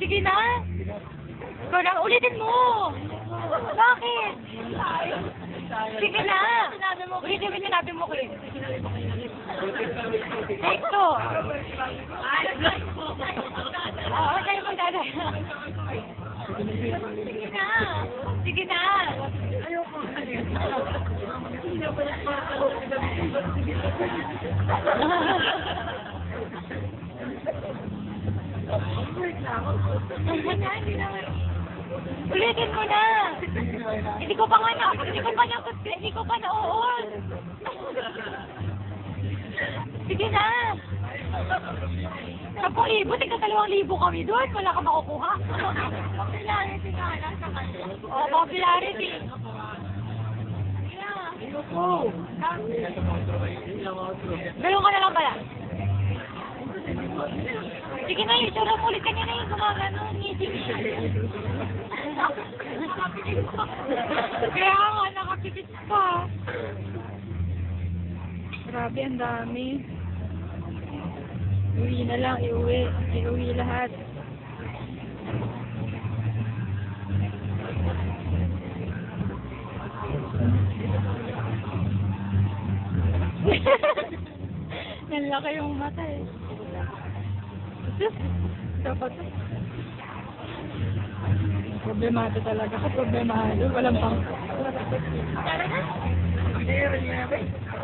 Sige na. Ikaw na, ulitin mo. Bakit? Sige na. Ulitin mo yung sinabi mo, Chris. Ito. Oo, tayo pang dada. Sige na. Sige na. Ayoko. Ulitin mo na. Hindi ko pa nga na, hindi ko pa na, hindi ko pa na uol. Sige na. Sampung libo, tika dalawang libo kami doon. Wala ka makukuha. Popularity nga lang sa kanila. Oo, popularity. Ganun ka na lang pala. Sige na, tsura mo ulit kanina yung gumagano. Kaya nga, nakapipit pa. Grabe, ang dami. Uwi na lang, iuwi. Iuwi lahat. Nanlaki yung mata eh. Dapat. Problemado talaga. Problemado, walang pang...